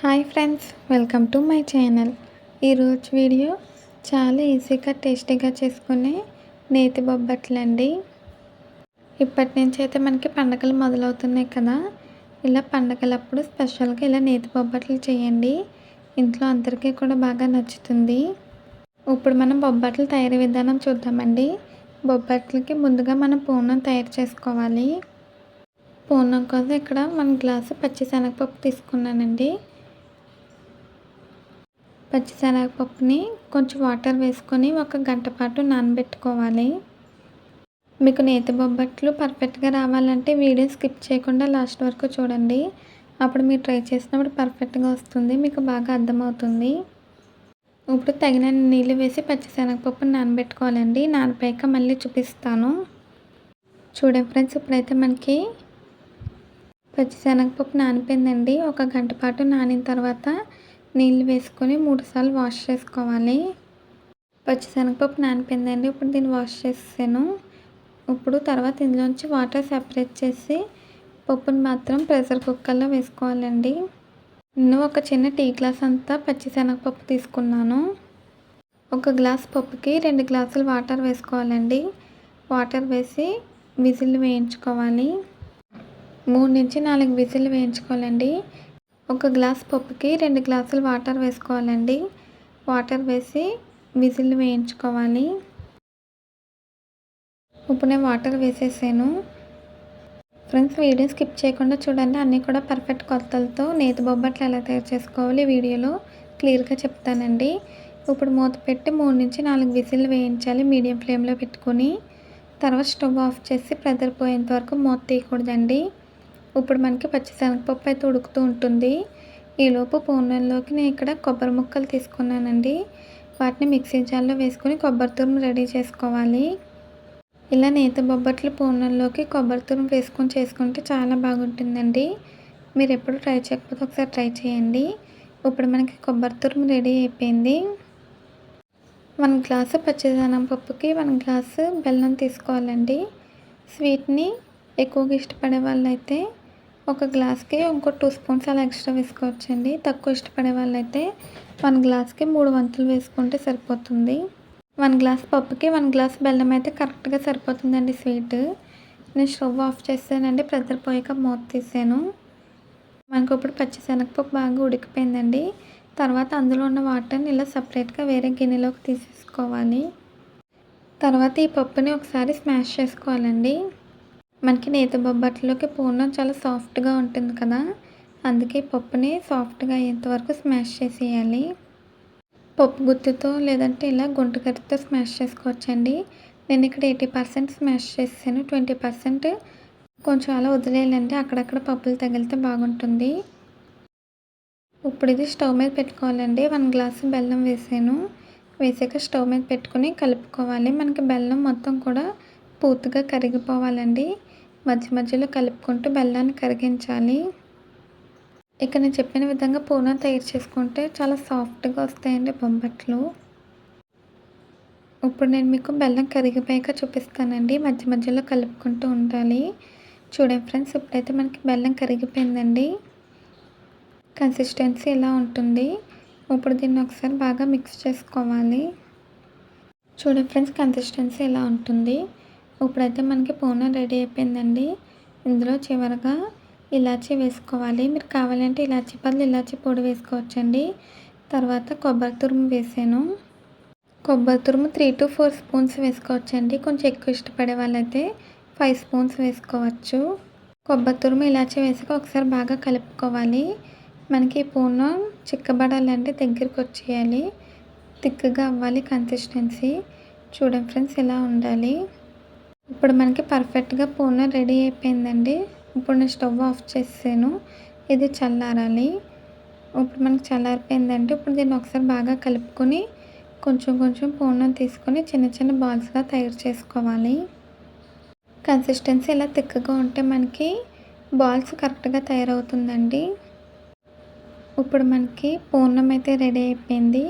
Hi friends welcome to my channel. ఈరోజు video చాలా ఈజీగా టేస్టీగా చేసుకునే నేతి బొబ్బట్లు అండి ఇప్పటి నుంచి అయితే మనకి పండగలు మొదలవుతున్నాయి కదా. ఇలా పండగలప్పుడు స్పెషల్గా ఇలా నేతి బొబ్బట్లు చేయండి. ఇంట్లో అందరికీ కూడా బాగా నచ్చుతుంది. ఇప్పుడు మనం బొబ్బట్లు తయారీ విధానం చూద్దామండి. బొబ్బట్లకి ముందుగా మనం పూర్ణం తయారు చేసుకోవాలి. పూర్ణం కోసం ఇక్కడ వన్ గ్లాసు పచ్చి శనగపప్పు తీసుకున్నానండి. పచ్చిశనగపప్పుని కొంచెం వాటర్ వేసుకొని ఒక గంట పాటు నానబెట్టుకోవాలి. మీకు నేతి బొబ్బట్లు పర్ఫెక్ట్గా రావాలంటే వీడియో స్కిప్ చేయకుండా లాస్ట్ వరకు చూడండి. అప్పుడు మీరు ట్రై చేసినప్పుడు పర్ఫెక్ట్గా వస్తుంది మీకు బాగా అర్థమవుతుంది. ఇప్పుడు తగిన నీళ్ళు వేసి పచ్చిశనగపప్పుని నానబెట్టుకోవాలండి. నానపాక మళ్ళీ చూపిస్తాను. చూడండి ఫ్రెండ్స్ ఇప్పుడైతే మనకి పచ్చిశనగపప్పు నానిపోయిందండి. ఒక గంట పాటు నానిన తర్వాత నీళ్ళు వేసుకొని మూడుసార్లు వాష్ చేసుకోవాలి. పచ్చిశనగపప్పు నానిపోయిందండి. ఇప్పుడు దీన్ని వాష్ చేసాను ఇప్పుడు తర్వాత ఇందులోంచి వాటర్ సెపరేట్ చేసి పప్పుని మాత్రం ప్రెషర్ కుక్కర్లో వేసుకోవాలండి. నేను ఒక చిన్న టీ గ్లాస్ అంతా పచ్చిశనగపప్పు తీసుకున్నాను. ఒక గ్లాస్ పప్పుకి రెండు గ్లాసులు వాటర్ వేసుకోవాలండి. వాటర్ వేసి విజిల్ వేయించుకోవాలి. మూడు నుంచి నాలుగు విజిల్ వేయించుకోవాలండి. ఒక గ్లాస్ పప్పుకి రెండు గ్లాసులు వాటర్ వేసుకోవాలండి. వాటర్ వేసి విజిల్ వేయించుకోవాలి. ఇప్పుడు నేను వాటర్ వేసేసాను. ఫ్రెండ్స్ వీడియో స్కిప్ చేయకుండా చూడండి. అన్నీ కూడా పర్ఫెక్ట్ కొలతలతో నేతి బొబ్బట్లు ఎలా తయారు చేసుకోవాలి వీడియోలో క్లియర్గా చెప్తానండి. ఇప్పుడు మూత పెట్టి మూడు నుంచి నాలుగు విజిల్ వేయించాలి మీడియం ఫ్లేమ్లో పెట్టుకొని. తర్వాత స్టవ్ ఆఫ్ చేసి ప్రెజర్ పోయేంత వరకు మూత తీయకూడదండి. ఇప్పుడు మనకి పచ్చిశనగపప్పు అయితే ఉడుకుతూ ఉంటుంది. ఈలోపు పూర్ణంలోకి నేను ఇక్కడ కొబ్బరి ముక్కలు తీసుకున్నానండి. వాటిని మిక్సీ జార్లో వేసుకొని కొబ్బరి తురుము రెడీ చేసుకోవాలి. ఇలా నేత బొబ్బట్లు పూర్ణంలోకి కొబ్బరి తురుము వేసుకొని చేసుకుంటే చాలా బాగుంటుందండి. మీరు ఎప్పుడు ట్రై చేయకపోతే ఒకసారి ట్రై చేయండి. ఇప్పుడు మనకి కొబ్బరి తురుము రెడీ అయిపోయింది. వన్ గ్లాసు పచ్చిదనంపప్పుకి వన్ గ్లాసు బెల్లం తీసుకోవాలండి. స్వీట్ని ఎక్కువగా ఇష్టపడే వాళ్ళైతే ఒక గ్లాస్కి ఇంకో టూ స్పూన్స్ అలా ఎక్స్ట్రా వేసుకోవచ్చండి. తక్కువ ఇష్టపడే వాళ్ళైతే వన్ గ్లాస్కి మూడు వంతులు వేసుకుంటే సరిపోతుంది. వన్ గ్లాస్ పప్పుకి వన్ గ్లాస్ బెల్లం అయితే కరెక్ట్గా సరిపోతుందండి స్వీట్. నేను స్టవ్ ఆఫ్ చేసానండి ప్రెజర్ పోయాక మూత తీసాను. మనకు ఇప్పుడు పచ్చిశనగపప్పు బాగా ఉడికిపోయిందండి. తర్వాత అందులో ఉన్న వాటర్ని ఇలా సపరేట్గా వేరే గిన్నెలోకి తీసేసుకోవాలి. తర్వాత ఈ పప్పుని ఒకసారి స్మాష్ చేసుకోవాలండి. మనకి నేత బొబ్బట్లోకి పూర్ణం చాలా సాఫ్ట్గా ఉంటుంది కదా? అందుకే పప్పుని సాఫ్ట్గా అయ్యేంత వరకు స్మాష్ చేసేయాలి. పప్పు గుత్తితో లేదంటే ఇలా గుంటకరితో స్మాష్ చేసుకోవచ్చండి. నేను ఇక్కడ ఎయిటీ పర్సెంట్ స్మాష్ చేసాను ట్వంటీ పర్సెంట్ కొంచెం అలా వదిలేయాలండి. అక్కడక్కడ పప్పులు తగిలితే బాగుంటుంది. ఇప్పుడు ఇది స్టవ్ మీద పెట్టుకోవాలండి. వన్ గ్లాసు బెల్లం వేసాను. వేసాక స్టవ్ మీద పెట్టుకుని కలుపుకోవాలి. మనకి బెల్లం మొత్తం కూడా పూర్తిగా కరిగిపోవాలండి. మధ్య మధ్యలో కలుపుకుంటూ బెల్లాన్ని కరిగించాలి. ఇక నేను చెప్పిన విధంగా పూర్ణం తయారు చేసుకుంటే చాలా సాఫ్ట్గా వస్తాయండి బొంబట్లు. ఇప్పుడు నేను మీకు బెల్లం కరిగిపోయాక చూపిస్తానండి. మధ్య మధ్యలో కలుపుకుంటూ ఉండాలి. చూడండి ఫ్రెండ్స్ ఇప్పుడైతే మనకి బెల్లం కరిగిపోయిందండి. కన్సిస్టెన్సీ ఇలా ఉంటుంది. ఇప్పుడు దీన్ని ఒకసారి బాగా మిక్స్ చేసుకోవాలి. చూడండి ఫ్రెండ్స్ కన్సిస్టెన్సీ ఇలా ఉంటుంది. ఇప్పుడైతే మనకి పూర్ణం రెడీ అయిపోయిందండి. ఇందులో చివరగా ఇలాచీ వేసుకోవాలి. మీరు కావాలంటే ఇలాచీ పళ్ళు ఇలాచీ పొడి వేసుకోవచ్చండి. తర్వాత కొబ్బరి తురుము వేసాను. కొబ్బరి తురుము త్రీ టు ఫోర్ స్పూన్స్ వేసుకోవచ్చండి. కొంచెం ఎక్కువ ఇష్టపడే వాళ్ళైతే ఫైవ్ స్పూన్స్ వేసుకోవచ్చు. కొబ్బరి తురుము ఇలాచీ వేసాక ఒకసారి బాగా కలుపుకోవాలి. మనకి పూర్ణం చిక్కబడాలంటే దగ్గరికి వచ్చేయాలి. థిక్గా అవ్వాలి కన్సిస్టెన్సీ చూడండి ఫ్రెండ్స్ ఇలా ఉండాలి. ఇప్పుడు మనకి పర్ఫెక్ట్గా పూర్ణం రెడీ అయిపోయిందండి. ఇప్పుడు నేను స్టవ్ ఆఫ్ చేసాను ఇది చల్లారాలి. ఇప్పుడు మనకి చల్లారిపోయిందంటే ఇప్పుడు దీన్ని ఒకసారి బాగా కలుపుకొని కొంచెం కొంచెం పూర్ణం తీసుకొని చిన్న చిన్న బాల్స్గా తయారు చేసుకోవాలి. కన్సిస్టెన్సీ ఇలా తిక్కగా ఉంటే మనకి బాల్స్ కరెక్ట్గా తయారవుతుందండి. ఇప్పుడు మనకి పూర్ణం అయితే రెడీ అయిపోయింది.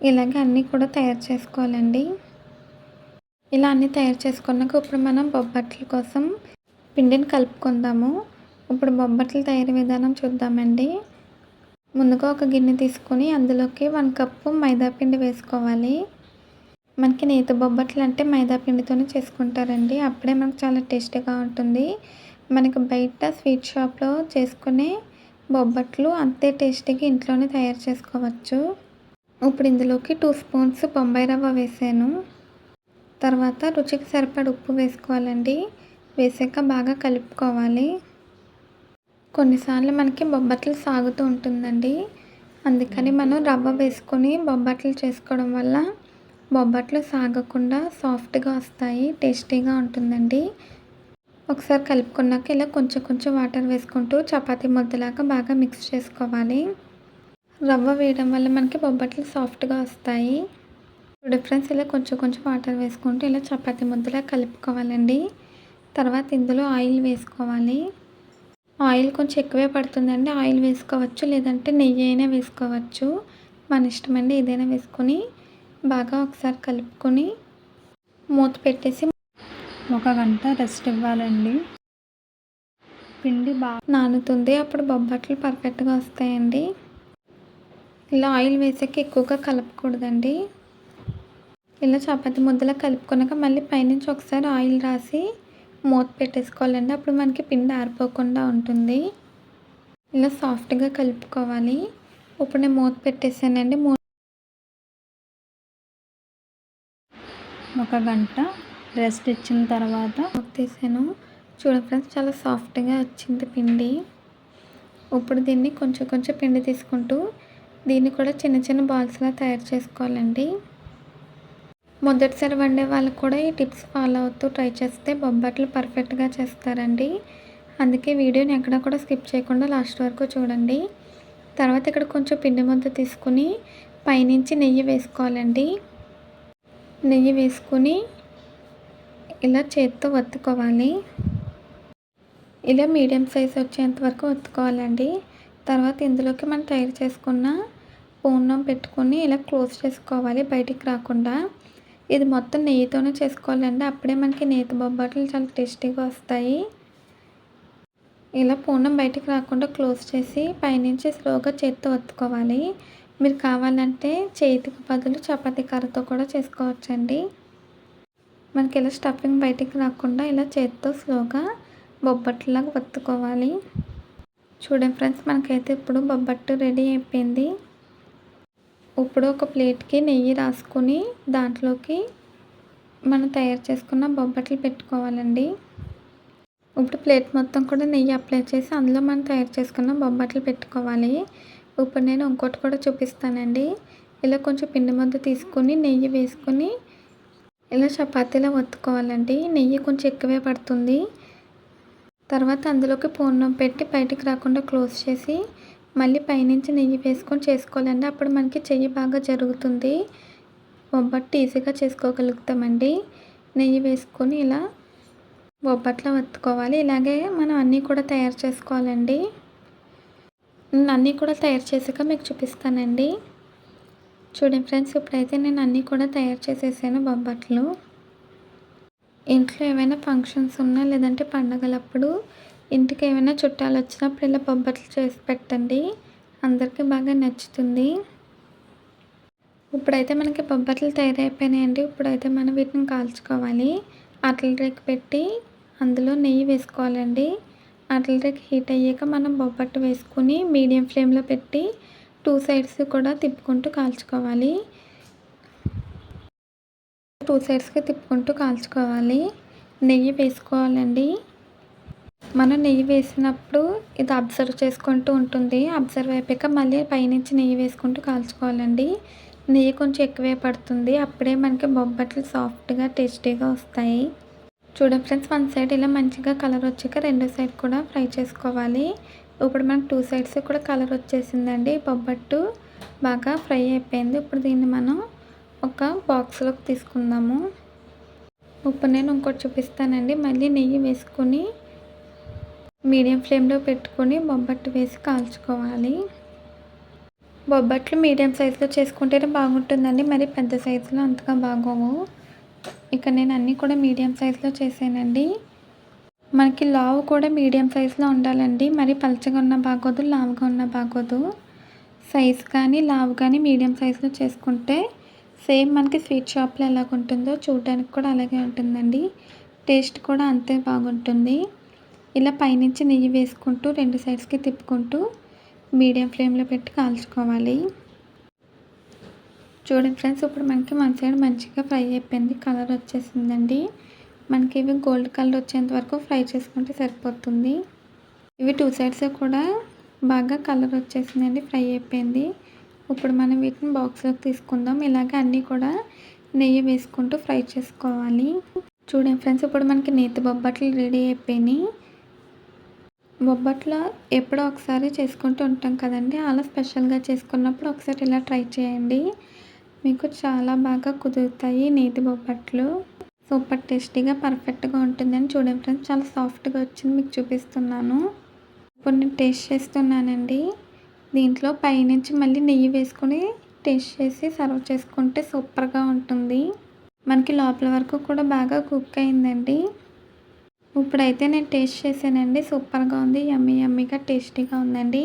ఇలాగే అన్నీ కూడా తయారు చేసుకోవాలండి. ఇలా అన్నీ తయారు చేసుకున్నాక ఇప్పుడు మనం బొబ్బట్ల కోసం పిండిని కలుపుకుందాము. ఇప్పుడు బొబ్బట్ల తయారీ విధానం చూద్దామండి. ముందుగా ఒక గిన్నె తీసుకొని అందులోకి వన్ కప్పు మైదాపిండి వేసుకోవాలి. మనకి నేతి బొబ్బట్లు అంటే మైదాపిండితోనే చేసుకుంటారండి. అప్పుడే మనకు చాలా టేస్టీగా ఉంటుంది. మనకి బయట స్వీట్ షాప్లో చేసుకునే బొబ్బట్లు అంతే టేస్టీగా ఇంట్లోనే తయారు చేసుకోవచ్చు. ఇప్పుడు ఇందులోకి టూ స్పూన్స్ బొంబాయి రవ్వ వేసాను. తర్వాత రుచికి సరిపడ ఉప్పు వేసుకోవాలండి. వేసాక బాగా కలుపుకోవాలి. కొన్నిసార్లు మనకి బొబ్బట్లు సాగుతూ ఉంటుందండి. అందుకని మనం రవ్వ వేసుకొని బొబ్బట్లు చేసుకోవడం వల్ల బొబ్బట్లు సాగకుండా సాఫ్ట్గా వస్తాయి టేస్టీగా ఉంటుందండి. ఒకసారి కలుపుకున్నాక ఇలా కొంచెం కొంచెం వాటర్ వేసుకుంటూ చపాతీ ముద్దలాగా బాగా మిక్స్ చేసుకోవాలి. రవ్వ వేయడం వల్ల మనకి బొబ్బట్లు సాఫ్ట్గా వస్తాయి. డిఫరెన్స్ ఇలా కొంచెం కొంచెం వాటర్ వేసుకుంటూ ఇలా చపాతీ ముద్దలా కలుపుకోవాలండి. తర్వాత ఇందులో ఆయిల్ వేసుకోవాలి. ఆయిల్ కొంచెం ఎక్కువే పడుతుందండి. ఆయిల్ వేసుకోవచ్చు లేదంటే నెయ్యి అయినా వేసుకోవచ్చు. మన ఇష్టం అండి ఏదైనా వేసుకొని బాగా ఒకసారి కలుపుకొని మూత పెట్టేసి ఒక గంట రెస్ట్ ఇవ్వాలండి. పిండి బాగా నానుతుంది. అప్పుడు బొబ్బట్లు పర్ఫెక్ట్గా వస్తాయండి. ఇలా ఆయిల్ వేసాక ఎక్కువగా కలపకూడదండి. ఇలా చపాతి ముద్దలా కలుపుకున్నాక మళ్ళీ పైనుంచి ఒకసారి ఆయిల్ రాసి మూత పెట్టేసుకోవాలండి. అప్పుడు మనకి పిండి ఆరిపోకుండా ఉంటుంది. ఇలా సాఫ్ట్గా కలుపుకోవాలి. ఇప్పుడు నేను మూత పెట్టేసానండి. మూత ఒక గంట రెస్ట్ ఇచ్చిన తర్వాత తీసాను. చూడండి ఫ్రెండ్స్ చాలా సాఫ్ట్గా వచ్చింది పిండి. ఇప్పుడు దీన్ని కొంచెం కొంచెం పిండి తీసుకుంటూ దీన్ని కూడా చిన్న చిన్న బాల్స్లా తయారు చేసుకోవాలండి. మొదటిసారి వండే వాళ్ళకు కూడా ఈ టిప్స్ ఫాలో అవుతూ ట్రై చేస్తే బొబ్బట్లు పర్ఫెక్ట్గా చేస్తారండి. అందుకే వీడియోని ఎక్కడ కూడా స్కిప్ చేయకుండా లాస్ట్ వరకు చూడండి. తర్వాత ఇక్కడ కొంచెం పిండి ముద్ద తీసుకుని పైనుంచి నెయ్యి వేసుకోవాలండి. నెయ్యి వేసుకుని ఇలా చేత్తో వత్తుకోవాలి. ఇలా మీడియం సైజ్ వచ్చేంత వరకు వత్తుకోవాలండి. తర్వాత ఇందులోకి మనం తయారు చేసుకున్న పూర్ణం పెట్టుకొని ఇలా క్లోజ్ చేసుకోవాలి బయటికి రాకుండా. ఇది మొత్తం నెయ్యితోనే చేసుకోవాలండి. అప్పుడే మనకి నేతి బొబ్బట్లు చాలా టేస్టీగా వస్తాయి. ఇలా పూర్ణం బయటకు రాకుండా క్లోజ్ చేసి పైనుంచి స్లోగా చేత్తో ఒత్తుకోవాలి. మీరు కావాలంటే చేతికి బదులు చపాతీ కర్రతో కూడా చేసుకోవచ్చండి. మనకి ఇలా స్టఫింగ్ బయటికి రాకుండా ఇలా చేత్తో స్లోగా బొబ్బట్లాగా ఒత్తుకోవాలి. చూడండి ఫ్రెండ్స్ మనకైతే ఇప్పుడు బొబ్బట్టు రెడీ అయిపోయింది. ఇప్పుడు ఒక ప్లేట్కి నెయ్యి రాసుకొని దాంట్లోకి మనం తయారు చేసుకున్న బొబ్బట్లు పెట్టుకోవాలండి. ఇప్పుడు ప్లేట్ మొత్తం కూడా నెయ్యి అప్లై చేసి అందులో మనం తయారు చేసుకున్న బొబ్బట్లు పెట్టుకోవాలి. ఇప్పుడు నేను ఇంకోటి కూడా చూపిస్తానండి. ఇలా కొంచెం పిండి ముద్ద తీసుకొని నెయ్యి వేసుకొని ఇలా చపాతీలా ఒత్తుకోవాలండి. నెయ్యి కొంచెం ఎక్కువే పడుతుంది. తర్వాత అందులోకి పూర్ణం పెట్టి బయటికి రాకుండా క్లోజ్ చేసి మళ్ళీ పైనుంచి నెయ్యి వేసుకొని చేసుకోవాలండి. అప్పుడు మనకి చెయ్యి బాగా జరుగుతుంది. బొబ్బట్టు ఈజీగా చేసుకోగలుగుతామండి. నెయ్యి వేసుకొని ఇలా బొబ్బట్లో వత్తుకోవాలి. ఇలాగే మనం అన్నీ కూడా తయారు చేసుకోవాలండి. నేను అన్నీ కూడా తయారు చేసాక మీకు చూపిస్తానండి. చూడండి ఫ్రెండ్స్ ఇప్పుడైతే నేను అన్నీ కూడా తయారు చేసేసాను బొబ్బట్లు. ఇంట్లో ఏమైనా ఫంక్షన్స్ ఉన్నా లేదంటే పండగలప్పుడు ఇంటికి ఏమైనా చుట్టాలు వచ్చినప్పుడు ఇలా బొబ్బట్లు చేసి పెట్టండి. అందరికీ బాగా నచ్చుతుంది. ఇప్పుడైతే మనకి బొబ్బట్లు తయారైపోయినాయండి. ఇప్పుడైతే మనం వీటిని కాల్చుకోవాలి. అట్ల రేక్ పెట్టి అందులో నెయ్యి వేసుకోవాలండి. అట్ల రేక్ హీట్ అయ్యాక మనం బొబ్బట్టు వేసుకుని మీడియం ఫ్లేమ్లో పెట్టి టూ సైడ్స్ కూడా తిప్పుకుంటూ కాల్చుకోవాలి. టూ సైడ్స్కి తిప్పుకుంటూ కాల్చుకోవాలి. నెయ్యి వేసుకోవాలండి. మనం నెయ్యి వేసినప్పుడు ఇది అబ్జర్వ్ చేసుకుంటూ ఉంటుంది. అబ్జర్వ్ అయిపోయాక మళ్ళీ పైనుంచి నెయ్యి వేసుకుంటూ కాల్చుకోవాలండి. నెయ్యి కొంచెం ఎక్కువే పడుతుంది. అప్పుడే మనకి బొబ్బట్లు సాఫ్ట్గా టేస్టీగా వస్తాయి. చూడండి ఫ్రెండ్స్ వన్ సైడ్ ఇలా మంచిగా కలర్ వచ్చాక రెండో సైడ్ కూడా ఫ్రై చేసుకోవాలి. ఇప్పుడు మనకు టూ సైడ్స్ కూడా కలర్ వచ్చేసిందండి. బొబ్బట్టు బాగా ఫ్రై అయిపోయింది. ఇప్పుడు దీన్ని మనం ఒక బాక్స్లోకి తీసుకుందాము. ఇప్పుడు నేను ఇంకోటి చూపిస్తానండి. మళ్ళీ నెయ్యి వేసుకొని మీడియం ఫ్లేమ్లో పెట్టుకొని బొబ్బట్టు వేసి కాల్చుకోవాలి. బొబ్బట్లు మీడియం సైజులో చేసుకుంటేనే బాగుంటుందండి. మరి పెద్ద సైజులో అంతగా బాగోవు. ఇక నేను అన్నీ కూడా మీడియం సైజులో చేసానండి. మనకి లావు కూడా మీడియం సైజులో ఉండాలండి. మరి పలచగా ఉన్న బాగోదు లావుగా ఉన్న బాగోదు. సైజ్ కానీ లావు కానీ మీడియం సైజులో చేసుకుంటే సేమ్ మనకి స్వీట్ షాప్లో ఎలాగ ఉంటుందో చూడడానికి కూడా అలాగే ఉంటుందండి. టేస్ట్ కూడా అంతే బాగుంటుంది. ఇలా పైనుంచి నెయ్యి వేసుకుంటూ రెండు సైడ్స్కి తిప్పుకుంటూ మీడియం ఫ్లేమ్లో పెట్టి కాల్చుకోవాలి. చూడండి ఫ్రెండ్స్ ఇప్పుడు మనకి మన సైడ్ మంచిగా ఫ్రై అయిపోయింది. కలర్ వచ్చేసిందండి. మనకి ఇవి గోల్డ్ కలర్ వచ్చేంత వరకు ఫ్రై చేసుకుంటే సరిపోతుంది. ఇవి టూ సైడ్స్ కూడా బాగా కలర్ వచ్చేసిందండి ఫ్రై అయిపోయింది. ఇప్పుడు మనం వీటిని బాక్స్లోకి తీసుకుందాం. ఇలాగే అన్నీ కూడా నెయ్యి వేసుకుంటూ ఫ్రై చేసుకోవాలి. చూడండి ఫ్రెండ్స్ ఇప్పుడు మనకి నేతి బొబ్బట్లు రెడీ అయిపోయినాయి. బొబ్బట్లో ఎప్పుడో ఒకసారి చేసుకుంటూ ఉంటాం కదండి. అలా స్పెషల్గా చేసుకున్నప్పుడు ఒకసారి ఇలా ట్రై చేయండి. మీకు చాలా బాగా కుదురుతాయి నేతి బొబ్బట్లు. సూపర్ టేస్టీగా పర్ఫెక్ట్గా ఉంటుందని చూడండి ఫ్రెండ్స్. చాలా సాఫ్ట్గా వచ్చింది మీకు చూపిస్తున్నాను. ఇప్పుడు నేను టేస్ట్ చేస్తున్నానండి. దీంట్లో పైనుంచి మళ్ళీ నెయ్యి వేసుకొని టేస్ట్ చేసి సర్వ్ చేసుకుంటే సూపర్గా ఉంటుంది. మనకి లోపల వరకు కూడా బాగా కుక్ అయిందండి. ఇప్పుడైతే నేను టేస్ట్ చేశానండి. సూపర్గా ఉంది. యమ్మీ యమ్మీగా టేస్టీగా ఉందండి.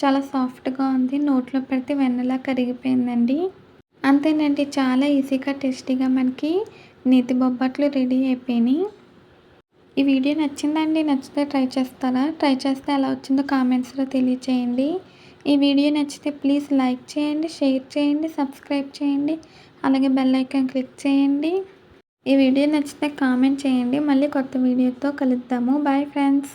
చాలా సాఫ్ట్గా ఉంది. నోట్లో పెడితే వెన్నలా కరిగిపోయిందండి. అంతేనండి. చాలా ఈజీగా టేస్టీగా మనకి నేతి బొబ్బట్లు రెడీ అయిపోయినాయి. ఈ వీడియో నచ్చిందండి నచ్చితే ట్రై చేస్తారా? ట్రై చేస్తే ఎలా వచ్చిందో కామెంట్స్లో తెలియచేయండి. ఈ వీడియో నచ్చితే ప్లీజ్ లైక్ చేయండి షేర్ చేయండి సబ్స్క్రైబ్ చేయండి అలాగే బెల్ ఐకాన్ క్లిక్ చేయండి. ఈ వీడియో నచ్చితే కామెంట్ చేయండి. మళ్ళీ కొత్త వీడియోతో కలుద్దాము. Bye friends